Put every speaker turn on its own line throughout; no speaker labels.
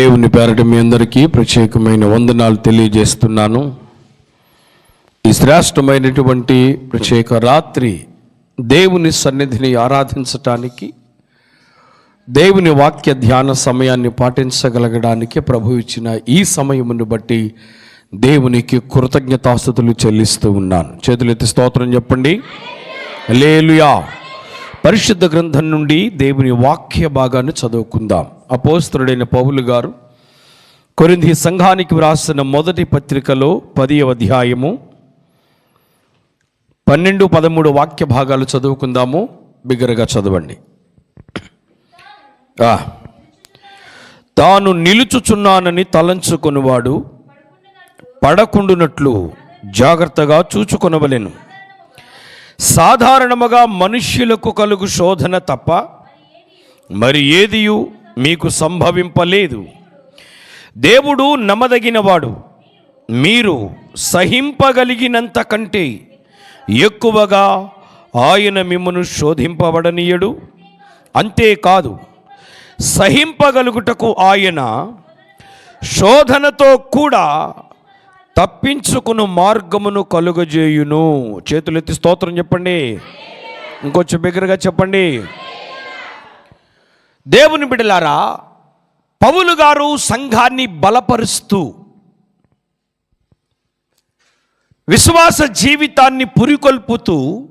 దేవుని పేరట మీ అందరికీ ప్రత్యేకమైన వందనాలు తెలియజేస్తున్నాను. ఈ శ్రేష్టమైనటువంటి ప్రత్యేక రాత్రి దేవుని సన్నిధిని ఆరాధించటానికి దేవుని వాక్య ధ్యాన సమయాన్ని పాటించగలగడానికి ప్రభు ఇచ్చిన ఈ సమయమును బట్టి దేవునికి కృతజ్ఞతాస్థుతులు చెల్లిస్తూ ఉన్నాను. చేతులెత్తి స్తోత్రం చెప్పండి. లేలుయా పరిశుద్ధ గ్రంథం నుండి దేవుని వాక్య భాగాన్ని చదువుకుందాం. అపోస్తుడైన పౌలు గారు కొరింది సంఘానికి వ్రాసిన మొదటి పత్రికలో పదివ అధ్యాయము పన్నెండు పదమూడు వాక్య భాగాలు చదువుకుందాము. బిగ్గరగా చదవండి. తాను నిలుచుచున్నానని తలంచుకొనివాడు పడకుండునట్లు జాగ్రత్తగా చూచుకొనవలెను. సాధారణముగా మనుష్యులకు కలుగు శోధన తప్ప మరి ఏదియు మీకు సంభవింపలేదు. దేవుడు నమ్మదగినవాడు. మీరు సహింపగలిగినంత కంటే ఎక్కువగా ఆయన మిమ్మను శోధింపబడనీయడు. అంతేకాదు సహింపగలుగుటకు ఆయన శోధనతో కూడా తప్పించుకును మార్గమును కలుగజేయును. చేతులెత్తి స్తోత్రం చెప్పండి. ఇంకొంచెం బిగ్గరగా చెప్పండి. దేవుని బిడలారా పౌలు గారు సంఘాన్ని బలపరుస్తూ విశ్వాస జీవితాన్ని పురికొల్పుతూ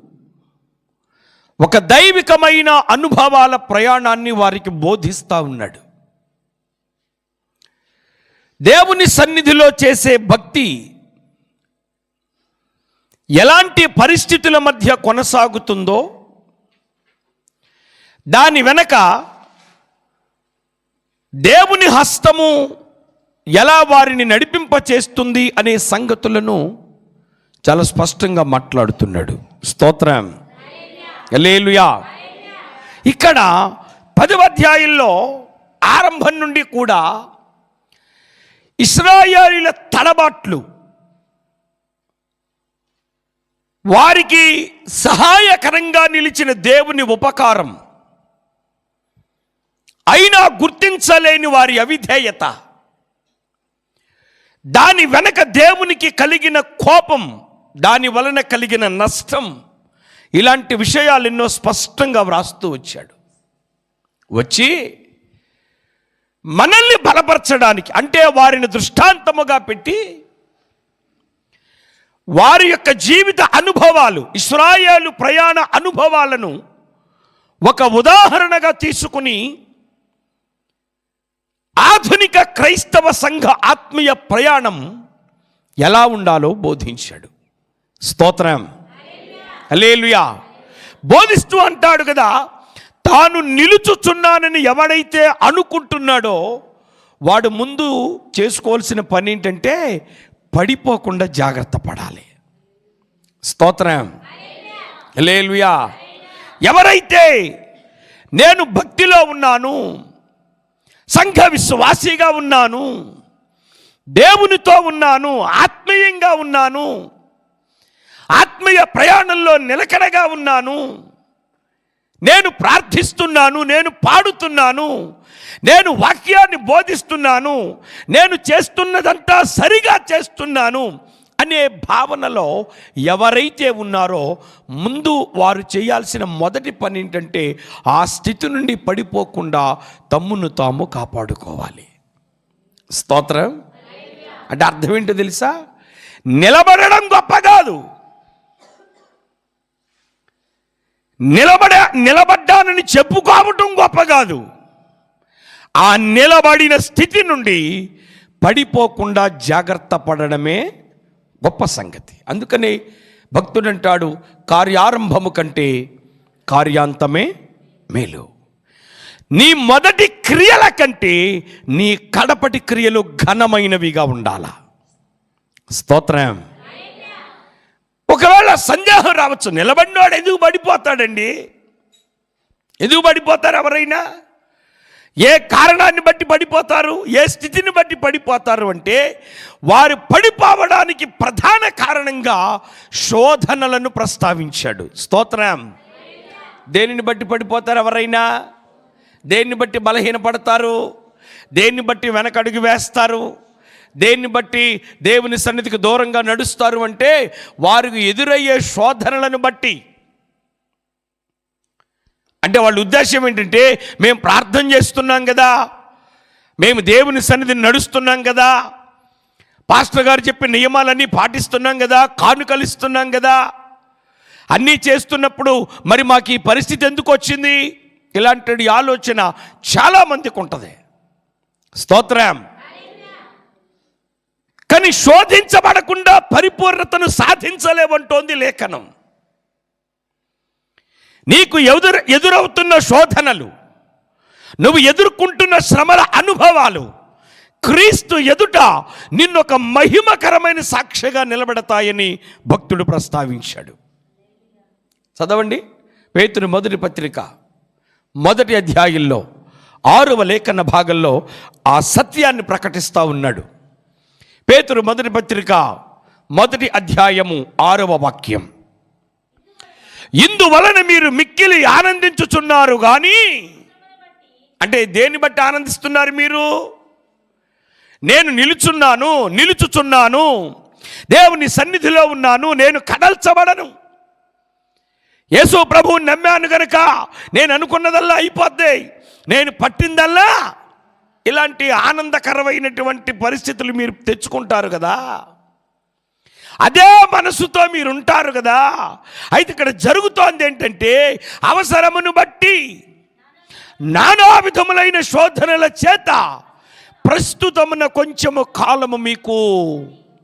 ఒక దైవికమైన అనుభవాల ప్రయాణాన్ని వారికి బోధిస్తూ ఉన్నాడు. దేవుని సన్నిధిలో చేసే భక్తి ఎలాంటి పరిస్థితుల మధ్య కొనసాగుతుందో దాని వెనక దేవుని హస్తము ఎలా వారిని నడిపింపచేస్తుంది అనే సంగతులను చాలా స్పష్టంగా మాట్లాడుతున్నాడు. స్తోత్రం. లేలుయా ఇక్కడ పదవ అధ్యాయంలో ఆరంభం నుండి కూడా ఇస్రాయాలీల తడబాట్లు వారికి సహాయకరంగా నిలిచిన దేవుని ఉపకారం. అయినా గుర్తించలేని వారి అవిధేయత. దాని వెనక దేవునికి కలిగిన కోపం దాని వలన కలిగిన నష్టం ఇలాంటి విషయాలు ఎన్నో స్పష్టంగా వ్రాస్తూ వచ్చాడు. వచ్చి మనల్ని బలపరచడానికి అంటే వారిని దృష్టాంతముగా పెట్టి వారి యొక్క జీవిత అనుభవాలు ఇస్రాయేలు ప్రయాణ అనుభవాలను ఒక ఉదాహరణగా తీసుకుని ఆధునిక క్రైస్తవ సంఘ ఆత్మీయ ప్రయాణం ఎలా ఉండాలో బోధించాడు. స్తోత్రం. అలేలుయా బోధిస్తూ అంటాడు కదా తాను నిలుచుచున్నానని ఎవడైతే అనుకుంటున్నాడో వాడు ముందు చేసుకోవాల్సిన పని ఏంటంటే పడిపోకుండా జాగ్రత్త పడాలి. స్తోత్రం. లేలుయా ఎవరైతే నేను భక్తిలో ఉన్నాను సంఘ విశ్వాసిగా ఉన్నాను దేవునితో ఉన్నాను ఆత్మీయంగా ఉన్నాను ఆత్మీయ ప్రయాణంలో నిలకడగా ఉన్నాను నేను ప్రార్థిస్తున్నాను నేను పాడుతున్నాను నేను వాక్యాన్ని బోధిస్తున్నాను నేను చేస్తున్నదంతా సరిగా చేస్తున్నాను అనే భావనలో ఎవరైతే ఉన్నారో ముందు వారు చేయాల్సిన మొదటి పని ఏంటంటే ఆ స్థితి నుండి పడిపోకుండా తమ్మును తాము కాపాడుకోవాలి. స్తోత్రం? అంటే అర్థం ఏంటో తెలుసా? నిలబడడం గొప్ప కాదు. నిలబడ నిలబడ్డానని చెప్పుకోవటం గొప్ప కాదు. ఆ నిలబడిన స్థితి నుండి పడిపోకుండా జాగ్రత్త పడడమే గొప్ప సంగతి. అందుకని భక్తుడంటాడు కార్యారంభము కంటే కార్యాంతమే మేలు. నీ మొదటి క్రియల కంటే నీ కడపటి క్రియలు ఘనమైనవిగా ఉండాలా. స్తోత్రం. ఒకవేళ సందేహం రావచ్చు. నిలబడినవాడు ఎందుకు పడిపోతాడండి? ఎందుకు పడిపోతారు ఎవరైనా? ఏ కారణాన్ని బట్టి పడిపోతారు? ఏ స్థితిని బట్టి పడిపోతారు అంటే వారు పడిపోవడానికి ప్రధాన కారణంగా శోధనలను ప్రస్తావించాడు. స్తోత్రం. దేనిని బట్టి పడిపోతారు ఎవరైనా? దేన్ని బట్టి బలహీనపడతారు? దేన్ని బట్టి వెనకడుగు వేస్తారు? దేన్ని బట్టి? దేవుని సన్నిధికి దూరంగా నడుస్తారు అంటే వారికి ఎదురయ్యే శోధనలను బట్టి. అంటే వాళ్ళ ఉద్దేశం ఏంటంటే మేము ప్రార్థన చేస్తున్నాం కదా మేము దేవుని సన్నిధిని నడుస్తున్నాం కదా పాస్టర్ గారు చెప్పిన నియమాలన్నీ పాటిస్తున్నాం కదా కానుకలు ఇస్తున్నాం కదా అన్నీ చేస్తున్నప్పుడు మరి మాకు ఈ పరిస్థితి ఎందుకు వచ్చింది? ఇలాంటి ఆలోచన చాలామందికి ఉంటుంది. స్తోత్రం. కానీ శోధించబడకుండా పరిపూర్ణతను సాధించలేమంటోంది లేఖనం. నీకు ఎదురు ఎదురవుతున్న శోధనలు నువ్వు ఎదుర్కొంటున్న శ్రమల అనుభవాలు క్రీస్తు ఎదుట నిన్నొక మహిమకరమైన సాక్షిగా నిలబడతాయని భక్తుడు ప్రస్తావించాడు. చదవండి పేతుని మొదటి పత్రిక మొదటి అధ్యాయంలో ఆరవ లేఖన భాగంలో ఆ సత్యాన్ని ప్రకటిస్తూ ఉన్నాడు. పేతురు మొదటి పత్రిక మొదటి అధ్యాయము ఆరవ వాక్యం. ఇందువలన మీరు మిక్కిలి ఆనందించుచున్నారు కానీ అంటే దేన్ని బట్టి ఆనందిస్తున్నారు మీరు? నేను నిలుచున్నాను నిలుచుచున్నాను దేవుని సన్నిధిలో ఉన్నాను నేను కదల్చబడను. యేసు ప్రభువుని నమ్మాను గనక నేను అనుకున్నదల్లా అయిపోద్ది. నేను పట్టిందల్లా ఇలాంటి ఆనందకరమైనటువంటి పరిస్థితులు మీరు తెచ్చుకుంటారు కదా. అదే మనసుతో మీరు ఉంటారు కదా. అయితే ఇక్కడ జరుగుతోంది ఏంటంటే అవసరమును బట్టి నానా విధములైన శోధనల చేత ప్రస్తుతమున కొంచెము కాలము మీకు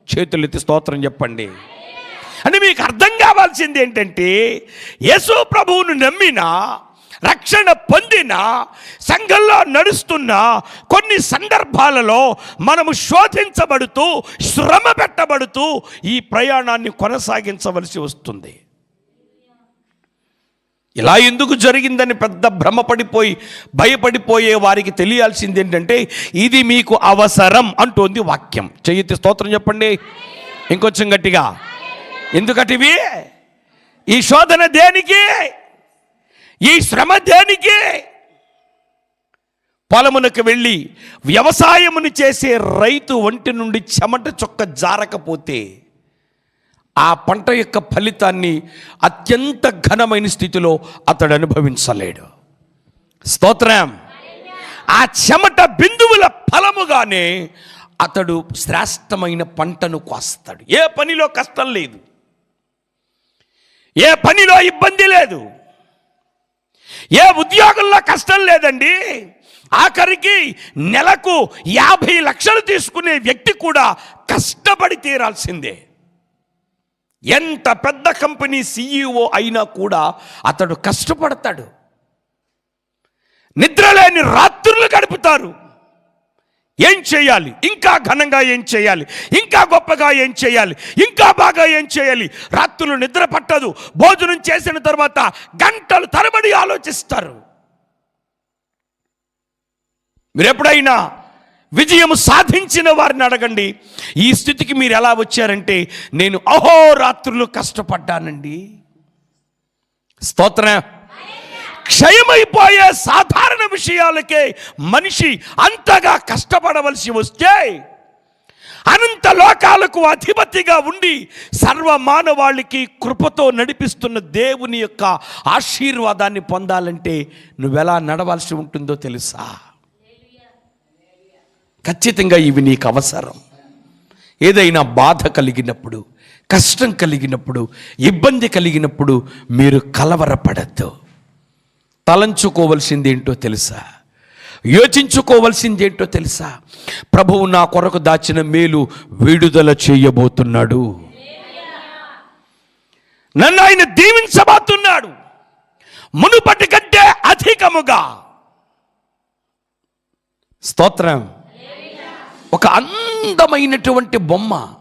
చేతులెత్తి స్తోత్రం చెప్పండి. అంటే మీకు అర్థం కావాల్సింది ఏంటంటే యేసు ప్రభువును నమ్మినా రక్షణ పొందిన సంఘంలో నడుస్తున్న కొన్ని సందర్భాలలో మనము శోధించబడుతూ శ్రమ పెట్టబడుతూ ఈ ప్రయాణాన్ని కొనసాగించవలసి వస్తుంది. ఇలా ఎందుకు జరిగిందని పెద్ద భ్రమపడిపోయి భయపడిపోయే వారికి తెలియాల్సింది ఏంటంటే ఇది మీకు అవసరం అంటోంది వాక్యం. చెయ్యి స్తోత్రం చెప్పండి. ఇంకొంచెం గట్టిగా. ఎందుకటివి? ఈ శోధన దేనికి? ఈ శ్రమ దేనికే? పొలమునకు వెళ్ళి వ్యవసాయమును చేసే రైతు ఒంటి నుండి చెమట చొక్క జారకపోతే ఆ పంట యొక్క ఫలితాన్ని అత్యంత ఘనమైన స్థితిలో అతడు అనుభవించలేడు. స్తోత్రం. ఆ చెమట బిందువుల ఫలముగానే అతడు శ్రేష్టమైన పంటను కోస్తాడు. ఏ పనిలో కష్టం లేదు. ఏ పనిలో ఇబ్బంది లేదు. ఏ ఉద్యోగంలో కష్టం లేదండి. ఆఖరికి నెలకు యాభై లక్షలు తీసుకునే వ్యక్తి కూడా కష్టపడి తీరాల్సిందే. ఎంత పెద్ద కంపెనీ సీఈఓ అయినా కూడా అతడు కష్టపడతాడు. నిద్రలేని రాత్రులు గడుపుతారు. ఏం చేయాలి? ఇంకా ఘనంగా ఏం చేయాలి? ఇంకా గొప్పగా ఏం చేయాలి? ఇంకా బాగా ఏం చేయాలి? రాత్రులు నిద్ర పట్టదు. భోజనం చేసిన తర్వాత గంటలు తరబడి ఆలోచిస్తారు. మీరు ఎప్పుడైనా విజయం సాధించిన వారిని అడగండి ఈ స్థితికి మీరు ఎలా వచ్చారంటే నేను అహోరాత్రులు కష్టపడ్డానండి. స్తోత్రం. క్షయమైపోయే సాధారణ విషయాలకే మనిషి అంతగా కష్టపడవలసి వస్తే అనంత లోకాలకు అధిపతిగా ఉండి సర్వ మానవాళికి కృపతో నడిపిస్తున్న దేవుని యొక్క ఆశీర్వాదాన్ని పొందాలంటే నువ్వెలా నడవాల్సి ఉంటుందో తెలుసా? ఖచ్చితంగా ఇవి నీకు అవసరం. ఏదైనా బాధ కలిగినప్పుడు కష్టం కలిగినప్పుడు ఇబ్బంది కలిగినప్పుడు మీరు కలవరపడద్దు. తలంచుకోవలసింది ఏంటో తెలుసా? యోచించుకోవలసింది ఏంటో తెలుసా? ప్రభువు నా కొరకు దాచిన మేలు విడుదల చేయబోతున్నాడు. నన్ను ఆయన దీవించబోతున్నాడు. మునుపటి కంటే అధికముగా. స్తోత్రం. ఒక అందమైనటువంటి బొమ్మ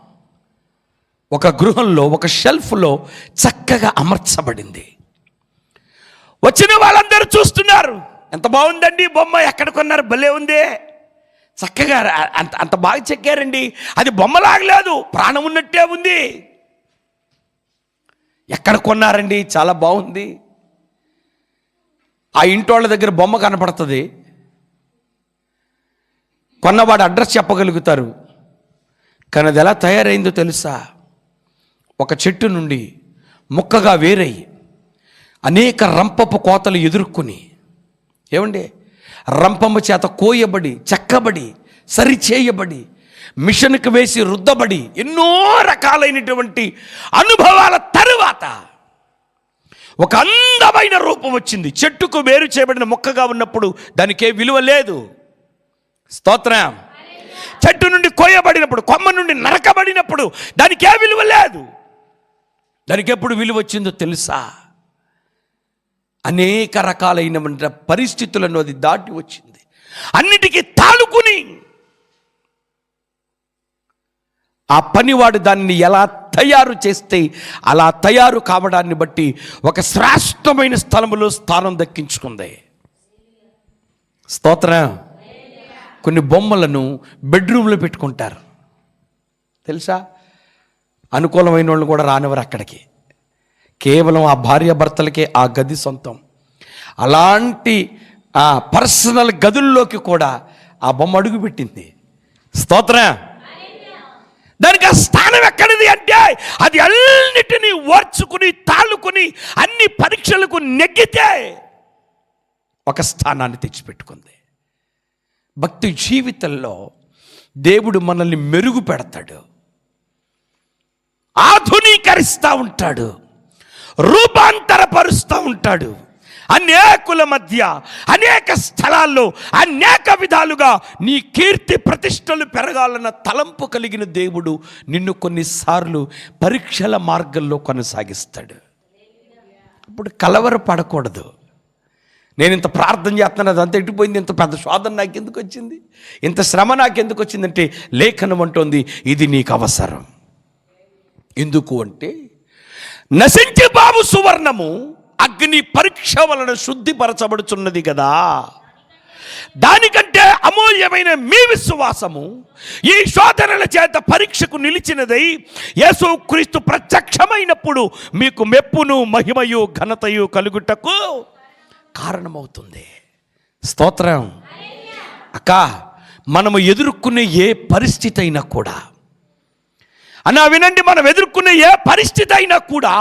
ఒక గృహంలో ఒక షెల్ఫ్లో చక్కగా అమర్చబడింది. వచ్చిన వాళ్ళందరూ చూస్తున్నారు. ఎంత బాగుందండి బొమ్మ ఎక్కడ కొన్నారు? భలే ఉంది. చక్కగా అంత అంత బాగా చెక్కారండి. అది బొమ్మలాగలేదు ప్రాణం ఉన్నట్టే ఉంది. ఎక్కడ కొన్నారండి? చాలా బాగుంది. ఆ ఇంటోళ్ళ దగ్గర బొమ్మ కనపడుతుంది. కొన్నవాడు అడ్రస్ చెప్పగలుగుతారు. కానీ అది ఎలా తయారైందో తెలుసా? ఒక చెట్టు నుండి ముక్కగా వేరయ్యి. అనేక రంపపు కోతలు ఎదుర్కొని ఏమండి? రంపము చేత కోయబడి చెక్కబడి సరిచేయబడి మిషన్కి వేసి రుద్దబడి ఎన్నో రకాలైనటువంటి అనుభవాల తరువాత ఒక అందమైన రూపం వచ్చింది. చెట్టుకు వేరు చేయబడిన మొక్కగా ఉన్నప్పుడు దానికే విలువ లేదు. స్తోత్రం. చెట్టు నుండి కోయబడినప్పుడు కొమ్మ నుండి నరకబడినప్పుడు దానికి ఏ విలువ లేదు. దానికి ఎప్పుడు విలువ వచ్చిందో తెలుసా? అనేక రకాలైన పరిస్థితులను అది దాటి వచ్చింది. అన్నిటికీ తాలుకుని ఆ పనివాడు దాన్ని ఎలా తయారు చేస్తే అలా తయారు కావడాన్ని బట్టి ఒక శ్రేష్టమైన స్థలములో స్థానం దక్కించుకుంది. స్తోత్ర. కొన్ని బొమ్మలను బెడ్రూమ్లో పెట్టుకుంటారు. తెలుసా? అనుకూలమైన వాళ్ళు కూడా రానివారు అక్కడికి. కేవలం ఆ భార్యాభర్తలకే ఆ గది సొంతం. అలాంటి ఆ పర్సనల్ గదుల్లోకి కూడా ఆ బొమ్మ అడుగు పెట్టింది. స్తోత్రం. దానికి ఆ స్థానం ఎక్కడిది అంటే అది అన్నిటినీ ఓర్చుకుని తాళుకుని అన్ని పరీక్షలకు నెగ్గితే ఒక స్థానాన్ని తెచ్చిపెట్టుకుంది. భక్తి జీవితంలో దేవుడు మనల్ని మెరుగు పెడతాడు. ఆధునీకరిస్తూ ఉంటాడు. రూపాంతరపరుస్తూ ఉంటాడు. అనేకుల మధ్య అనేక స్థలాల్లో అనేక విధాలుగా నీ కీర్తి ప్రతిష్టలు పెరగాలన్న తలంపు కలిగిన దేవుడు నిన్ను కొన్నిసార్లు పరీక్షల మార్గంలో కొనసాగిస్తాడు. అప్పుడు కలవర పడకూడదు. నేను ఇంత ప్రార్థన చేస్తున్నాను అదంతా ఎట్టిపోయింది ఇంత పెద్ద శోధన నాకు ఎందుకు వచ్చింది? ఇంత శ్రమ నాకు ఎందుకు వచ్చిందంటే లేఖనం అంటోంది ఇది నీకు అవసరం. ఎందుకు అంటే నశించి బాబు సువర్ణము అగ్ని పరీక్ష వలన శుద్ధిపరచబడుచున్నది కదా. దానికంటే అమూల్యమైన మీ విశ్వాసము ఈ శోధనల చేత పరీక్షకు నిలిచినదై యేసు క్రీస్తు ప్రత్యక్షమైనప్పుడు మీకు మెప్పును మహిమయు ఘనతయు కలుగుటకు కారణమవుతుంది. స్తోత్రం. అక్క మనము ఎదుర్కొనే ఏ పరిస్థితి అయినా కూడా అన్నా వినండి మనం ఎదుర్కొనే ఏ పరిస్థితి అయినా కూడా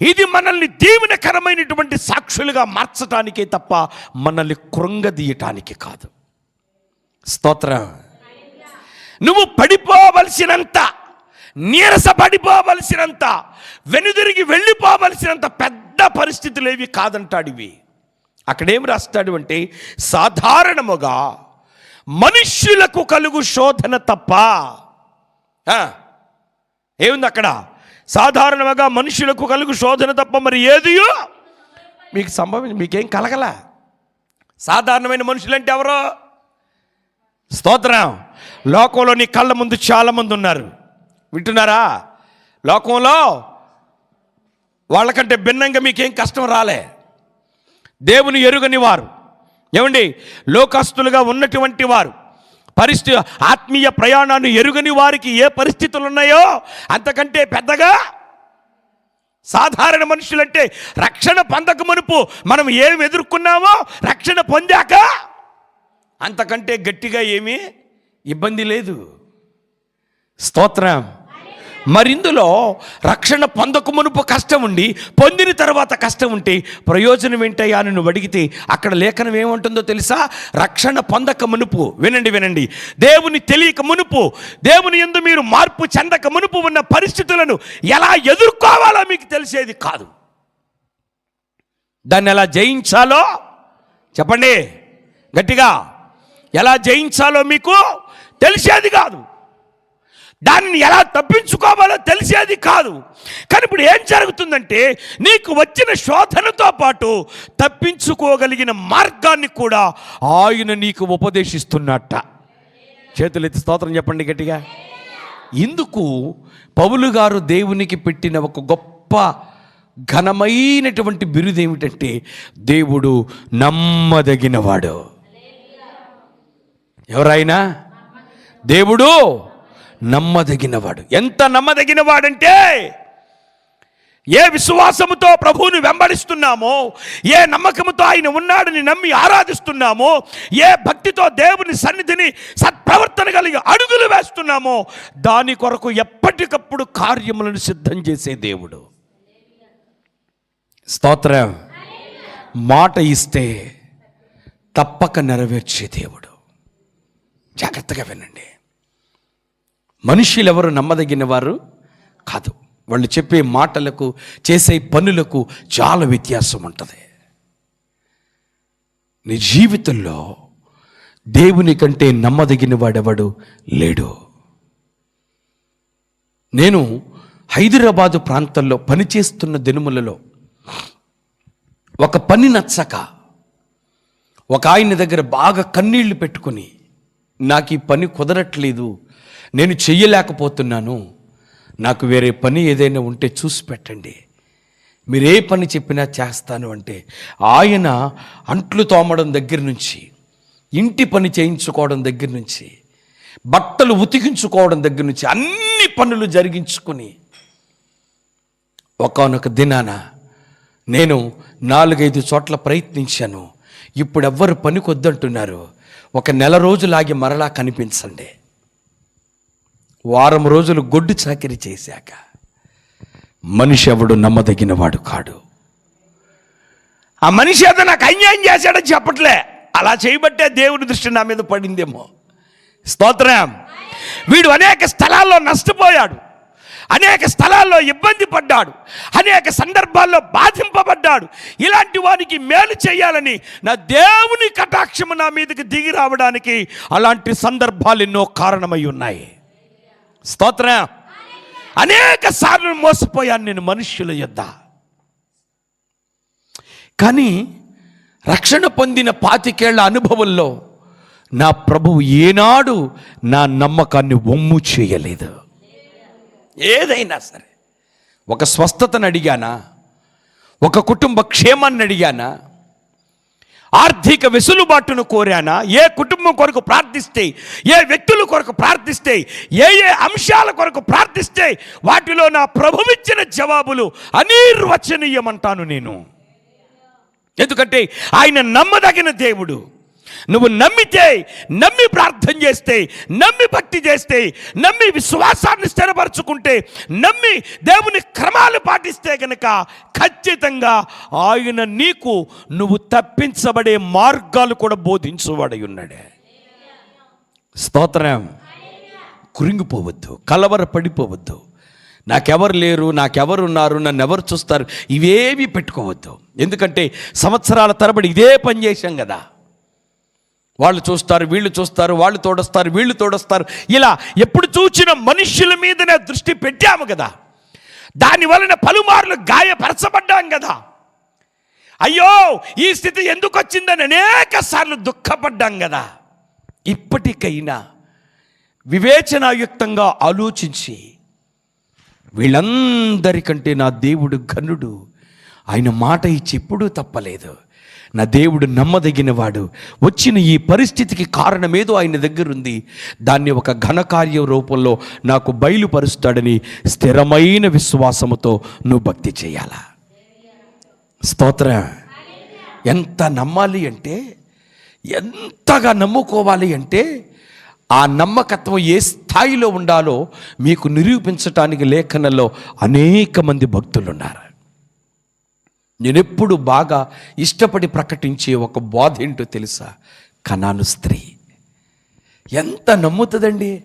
ఇది మనల్ని దీవెనకరమైనటువంటి సాక్షులుగా మార్చటానికే తప్ప మనల్ని కృంగదీయటానికి కాదు. స్తోత్రం. నువ్వు పడిపోవలసినంత నీరస పడిపోవలసినంత వెనుదిరిగి వెళ్ళిపోవలసినంత పెద్ద పరిస్థితులు ఏవి కాదంటాడు ఇవి. అక్కడేం రాస్తాడు అంటే సాధారణముగా మనుష్యులకు కలుగు శోధన తప్ప ఏముంది అక్కడ? సాధారణంగా మనుషులకు కలుగు శోధన తప్ప మరి ఏదియో మీకు సంభవించి మీకేం కలగల? సాధారణమైన మనుషులంటే ఎవరో? స్తోత్రం. లోకంలో నీ కళ్ళ ముందు చాలామంది ఉన్నారు. వింటున్నారా? లోకంలో వాళ్ళకంటే భిన్నంగా మీకేం కష్టం రాలే. దేవుని ఎరుగని వారు. ఏమండి? లోకస్తులుగా ఉన్నటువంటి వారు. పరిస్థితి ఆత్మీయ ప్రయాణాన్ని ఎరుగని వారికి ఏ పరిస్థితులు ఉన్నాయో అంతకంటే పెద్దగా సాధారణ మనుషులంటే రక్షణ పొందక మునుపు మనం ఏం ఎదుర్కొన్నామో రక్షణ పొందాక అంతకంటే గట్టిగా ఏమీ ఇబ్బంది లేదు. స్తోత్రం. మరిందులో రక్షణ పొందక మునుపు కష్టం ఉండి పొందిన తర్వాత కష్టం ఉంటే ప్రయోజనం ఏంటయ్యా అని నువ్వు అడిగితే అక్కడ లేఖనం ఏముంటుందో తెలుసా? రక్షణ పొందక మునుపు. వినండి వినండి. దేవుని తెలియక మునుపు దేవుని ఎందు మీరు మార్పు చెందక మునుపు ఉన్న పరిస్థితులను ఎలా ఎదుర్కోవాలో మీకు తెలిసేది కాదు. దాన్ని ఎలా జయించాలో చెప్పండి. గట్టిగా ఎలా జయించాలో మీకు తెలిసేది కాదు. దానిని ఎలా తప్పించుకోవాలో తెలిసేది కాదు. కానీ ఇప్పుడు ఏం జరుగుతుందంటే నీకు వచ్చిన శోధనతో పాటు తప్పించుకోగలిగిన మార్గాన్ని కూడా ఆయన నీకు ఉపదేశిస్తున్నట్ట. చేతులెత్తి స్తోత్రం చెప్పండి గట్టిగా. ఇందుకు పౌలు గారు దేవునికి పెట్టిన ఒక గొప్ప ఘనమైనటువంటి బిరుదు ఏమిటంటే దేవుడు నమ్మదగినవాడు. ఎవరైనా? దేవుడు నమ్మదగినవాడు. ఎంత నమ్మదగినవాడంటే ఏ విశ్వాసముతో ప్రభువుని వెంబడిస్తున్నామో ఏ నమ్మకముతో ఆయన ఉన్నాడని నమ్మి ఆరాధిస్తున్నామో ఏ భక్తితో దేవుని సన్నిధిని సత్ప్రవర్తన కలిగి అడుగులు వేస్తున్నామో దాని కొరకు ఎప్పటికప్పుడు కార్యములను సిద్ధం చేసే దేవుడు. స్తోత్రం. మాట ఇస్తే తప్పక నెరవేర్చే దేవుడు. జాగ్రత్తగా వినండి. మనుషులు ఎవరు నమ్మదగిన వారు కాదు. వాళ్ళు చెప్పే మాటలకు చేసే పనులకు చాలా వ్యత్యాసం ఉంటుంది నీ జీవితంలో దేవుని కంటే నమ్మదగిన వాడెవడు లేడు. నేను హైదరాబాదు ప్రాంతంలో పనిచేస్తున్న దినములలో ఒక పని నచ్చక ఒక ఆయన దగ్గర బాగా కన్నీళ్ళు పెట్టుకొని నాకు ఈ పని కుదరట్లేదు. నేను చెయ్యలేకపోతున్నాను. నాకు వేరే పని ఏదైనా ఉంటే చూసి పెట్టండి. మీరు ఏ పని చెప్పినా చేస్తాను అంటే ఆయన అంట్లు తోమడం దగ్గర నుంచి ఇంటి పని చేయించుకోవడం దగ్గర నుంచి బట్టలు ఉతికించుకోవడం దగ్గర నుంచి అన్ని పనులు జరిగించుకొని ఒకనొక దినాన నేను నాలుగైదు చోట్ల ప్రయత్నించాను. ఇప్పుడు ఎవ్వరు పనికొద్దంటున్నారు ఒక నెల రోజులాగి మరలా కనిపించండి. వారం రోజులు గొడ్డు చాకిరి చేశాక మనిషి ఎవడు నమ్మదగిన వాడు కాడు. ఆ మనిషి ఏదో నాకు అన్యాయం చేశాడని చెప్పట్లే. అలా చేయబట్టే దేవుని దృష్టి నా మీద పడిందేమో. స్తోత్రం. వీడు అనేక స్థలాల్లో నష్టపోయాడు. అనేక స్థలాల్లో ఇబ్బంది పడ్డాడు. అనేక సందర్భాల్లో బాధింపబడ్డాడు. ఇలాంటి వారికి మేలు చేయాలని నా దేవుని కటాక్షము నా మీదకి దిగి రావడానికి అలాంటి సందర్భాలు ఎన్నో కారణమై ఉన్నాయి. స్తోత్ర. అనేక సార్లు మోసపోయాను నేను మనుష్యుల యొద్ద. కానీ రక్షణ పొందిన పాతికేళ్ళ అనుభవంలో నా ప్రభువు ఏనాడు నా నమ్మకాన్ని ఒమ్ము చేయలేదు. ఏదైనా సరే. ఒక స్వస్థతను అడిగానా? ఒక కుటుంబ క్షేమాన్ని అడిగానా? ఆర్థిక వెసులుబాటును కోరానా? ఏ కుటుంబం కొరకు ప్రార్థిస్తే ఏ వ్యక్తుల కొరకు ప్రార్థిస్తే ఏ ఏ అంశాల కొరకు ప్రార్థిస్తే వాటిలో నా ప్రభువిచ్చిన జవాబులు అనిర్వచనీయమంటాను నేను. ఎందుకంటే ఆయన నమ్మదగిన దేవుడు. నువ్వు నమ్మితే నమ్మి ప్రార్థన చేస్తే నమ్మి భక్తి చేస్తే నమ్మి విశ్వాసాన్ని స్థిరపరచుకుంటే నమ్మి దేవుని క్రమాలు పాటిస్తే కనుక ఖచ్చితంగా ఆయన నీకు నువ్వు తప్పించబడే మార్గాలు కూడా బోధించువాడై ఉన్నాడే. స్తోత్రం. కురింగిపోవద్దు కలవర పడిపోవద్దు నాకెవరు లేరు నాకెవరు ఉన్నారు నన్ను ఎవరు చూస్తారు ఇవేవి పెట్టుకోవద్దు. ఎందుకంటే సంవత్సరాల తరబడి ఇదే పని చేశాం కదా. వాళ్ళు చూస్తారు వీళ్ళు చూస్తారు వాళ్ళు తోడొస్తారు వీళ్ళు తోడొస్తారు. ఇలా ఎప్పుడు చూచిన మనుష్యుల మీదనే దృష్టి పెట్టాము కదా. దాని వలన పలుమార్లు గాయపరచబడ్డాం కదా. అయ్యో ఈ స్థితి ఎందుకు వచ్చిందని అనేక సార్లు దుఃఖపడ్డాం కదా. ఇప్పటికైనా వివేచనాయుక్తంగా ఆలోచించి వీళ్ళందరికంటే నా దేవుడు ఘనుడు. ఆయన మాట ఇచ్చి ఎప్పుడూ తప్పలేదు. నా దేవుడు నమ్మదగిన వాడు వచ్చిన ఈ పరిస్థితికి కారణమేదో ఆయన దగ్గర ఉంది. దాన్ని ఒక ఘనకార్య రూపంలో నాకు బయలుపరుస్తాడని స్థిరమైన విశ్వాసముతో నువ్వు భక్తి చేయాలా? స్తోత్ర. ఎంత నమ్మాలి అంటే ఎంతగా నమ్ముకోవాలి అంటే ఆ నమ్మకత్వం ఏ స్థాయిలో ఉండాలో మీకు నిరూపించటానికి లేఖనంలో అనేక మంది భక్తులు ఉన్నారు నేనెప్పుడు బాగా ఇష్టపడి ప్రకటించే ఒక బోధ ఏంటో తెలుసా? కనాను స్త్రీ. ఎంత నమ్ముతుందండి?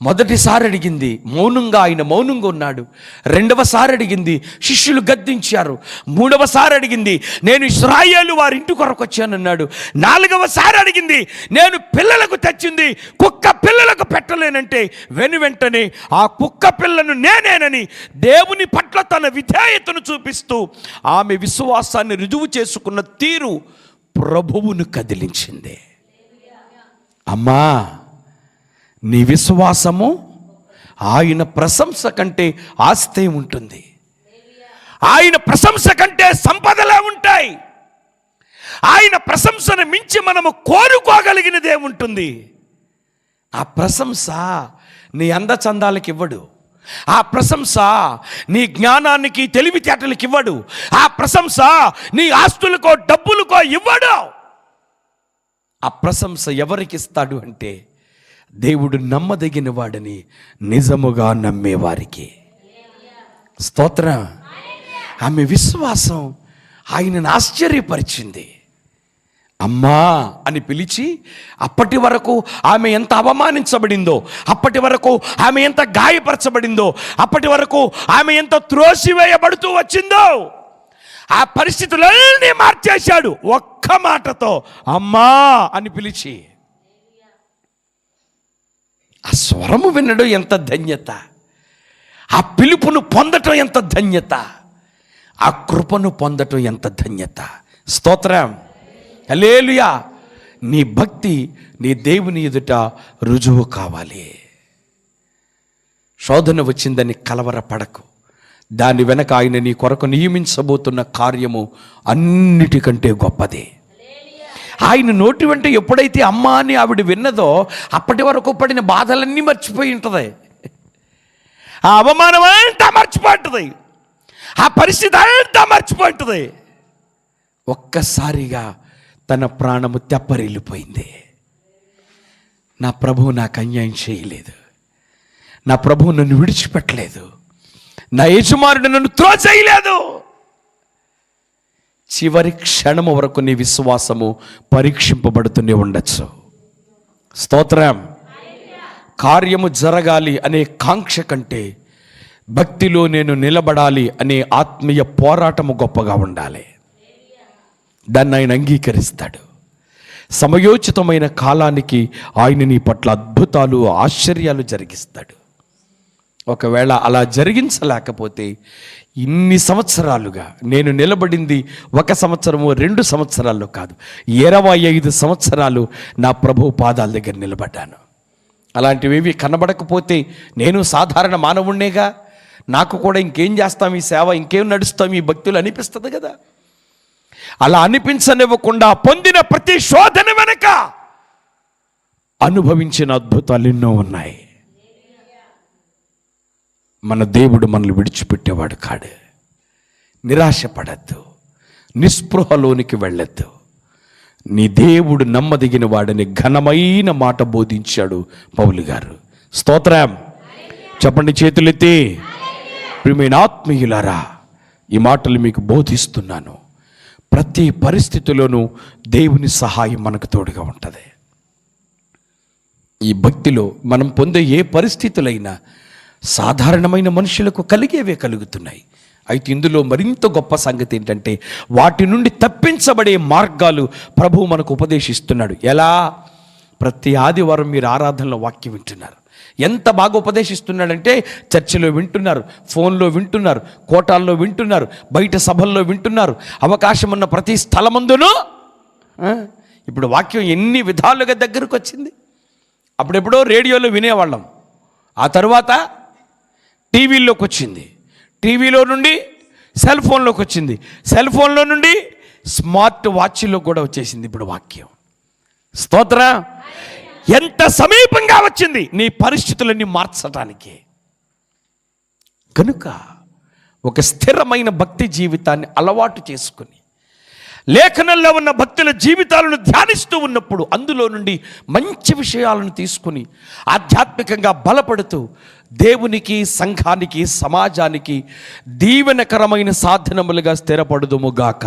మొదటిసారి అడిగింది మౌనంగా ఆయన మౌనంగా ఉన్నాడు. రెండవసారి అడిగింది శిష్యులు గద్దించారు. మూడవసారి అడిగింది నేను ఇస్రాయేలు వారి ఇంటి కొరకు వచ్చానన్నాడు. నాలుగవసారి అడిగింది నేను పిల్లలకు తెచ్చింది కుక్క పిల్లలకు పెట్టలేనంటే వెను వెంటనే ఆ కుక్క పిల్లను నేనేనని దేవుని పట్ల తన విధేయతను చూపిస్తూ ఆమె విశ్వాసాన్ని రుజువు చేసుకున్న తీరు ప్రభువును కదిలించింది. అమ్మా! నీ విశ్వాసము ఆయన ప్రశంస కంటే ఆస్తే ఉంటుంది. ఆయన ప్రశంస కంటే సంపదలే ఉంటాయి. ఆయన ప్రశంసను మించి మనము కోరుకోగలిగినదే ఉంటుంది. ఆ ప్రశంస నీ అందచందాలకు ఇవ్వడు. ఆ ప్రశంస నీ జ్ఞానానికి తెలివితేటలకు ఇవ్వడు ఆ ప్రశంస నీ ఆస్తులకో డబ్బులకో ఇవ్వడు. ఆ ప్రశంస ఎవరికి ఇస్తాడు అంటే దేవుడు నమ్మదగిన వాడని నిజముగా నమ్మేవారికి స్తోత్ర. ఆమె విశ్వాసం ఆయనను ఆశ్చర్యపరిచింది. అమ్మా అని పిలిచి అప్పటి వరకు ఆమె ఎంత అవమానించబడిందో అప్పటి వరకు ఆమె ఎంత గాయపరచబడిందో అప్పటి వరకు ఆమె ఎంత త్రోసివేయబడుతూ వచ్చిందో ఆ పరిస్థితులన్నీ మార్చేశాడు ఒక్క మాటతో. అమ్మా అని పిలిచి ఆ స్వరము వినడం ఎంత ధన్యత? ఆ పిలుపును పొందటం ఎంత ధన్యత? ఆ కృపను పొందటం ఎంత ధన్యత? స్తోత్రం. అలేలుయా నీ భక్తి నీ దేవుని ఎదుట రుజువు కావాలి. శోధన వచ్చిందని కలవరపడకు. దాని వెనక ఆయన నీ కొరకు నియమించబోతున్న కార్యము అన్నిటికంటే గొప్పదే. ఆయన నోటి వెంట ఎప్పుడైతే అమ్మ అని ఆవిడ విన్నదో అప్పటి వరకు పడిన బాధలన్నీ మర్చిపోయి ఉంటుంది. ఆ అవమానం అంతా మర్చిపోతుంది ఆ పరిస్థితి అంతా మర్చిపోతుంది ఒక్కసారిగా తన ప్రాణము తెప్పరిల్లిపోయింది. నా ప్రభువు నాకు అన్యాయం చేయలేదు. నా ప్రభువు నన్ను విడిచిపెట్టలేదు. నా యజమానుడు నన్ను త్రోచేయలేదు చివరి క్షణము వరకు నీ విశ్వాసము పరీక్షింపబడుతూనే ఉండొచ్చు. స్తోత్రం. కార్యము జరగాలి అనే కాంక్ష కంటే భక్తిలో నేను నిలబడాలి అనే ఆత్మీయ పోరాటము గొప్పగా ఉండాలి. దాన్ని ఆయన అంగీకరిస్తాడు. సమయోచితమైన కాలానికి ఆయన నీ పట్ల అద్భుతాలు ఆశ్చర్యాలు జరిగిస్తాడు. ఒకవేళ అలా జరిగించలేకపోతే ఇన్ని సంవత్సరాలుగా నేను నిలబడింది ఒక సంవత్సరము రెండు సంవత్సరాల్లో కాదు. ఇరవై ఐదు సంవత్సరాలు నా ప్రభు పాదాల దగ్గర నిలబడ్డాను. అలాంటివేవి కనబడకపోతే నేను సాధారణ మానవుణ్ణేగా? నాకు కూడా ఇంకేం చేస్తాం ఈ సేవ? ఇంకేం నడుస్తాం? ఈ భక్తులు అనిపిస్తుంది కదా. అలా అనిపించనివ్వకుండా పొందిన ప్రతి శోధన వెనక అనుభవించిన అద్భుతాలు ఎన్నో ఉన్నాయి. మన దేవుడు మనల్ని విడిచిపెట్టేవాడు కాడు. నిరాశపడద్దు. నిస్పృహలోనికి వెళ్ళొద్దు. నీ దేవుడు నమ్మదగిన వాడని ఘనమైన మాట బోధించాడు పౌలు గారు. స్తోత్రం. చెప్పండి చేతులెత్తి. ప్రియమైన ఆత్మీయులారా ఈ మాటలు మీకు బోధిస్తున్నాను. ప్రతి పరిస్థితిలోనూ దేవుని సహాయం మనకు తోడుగా ఉంటుంది. ఈ భక్తిలో మనం పొందే ఏ పరిస్థితులైనా సాధారణమైన మనుషులకు కలిగేవే కలుగుతున్నాయి. అయితే ఇందులో మరింత గొప్ప సంగతి ఏంటంటే వాటి నుండి తప్పించబడే మార్గాలు ప్రభువు మనకు ఉపదేశిస్తున్నాడు. ఎలా? ప్రతి ఆదివారం మీరు ఆరాధనలో వాక్యం వింటున్నారు. ఎంత బాగా ఉపదేశిస్తున్నాడంటే చర్చిలో వింటున్నారు ఫోన్లో వింటున్నారు కోటాల్లో వింటున్నారు బయట సభల్లో వింటున్నారు. అవకాశం ఉన్న ప్రతి స్థలమందును ఇప్పుడు వాక్యం ఎన్ని విధాలుగా దగ్గరకు వచ్చింది అప్పుడెప్పుడో రేడియోలో వినేవాళ్ళం. ఆ తర్వాత టీవీల్లోకి వచ్చింది టీవీలో నుండి సెల్ ఫోన్లోకి వచ్చింది సెల్ ఫోన్లో నుండి స్మార్ట్ వాచ్లో కూడా వచ్చేసింది ఇప్పుడు వాక్యం. స్తోత్ర. ఎంత సమీపంగా వచ్చింది నీ పరిస్థితులన్నీ మార్చడానికి కనుక ఒక స్థిరమైన భక్తి జీవితాన్ని అలవాటు చేసుకుని లేఖనంలో ఉన్న భక్తుల జీవితాలను ధ్యానిస్తూ ఉన్నప్పుడు అందులో నుండి మంచి విషయాలను తీసుకుని ఆధ్యాత్మికంగా బలపడుతూ దేవునికి సంఘానికి సమాజానికి దీవెనకరమైన సాధనములుగా స్థిరపడుదుముగాక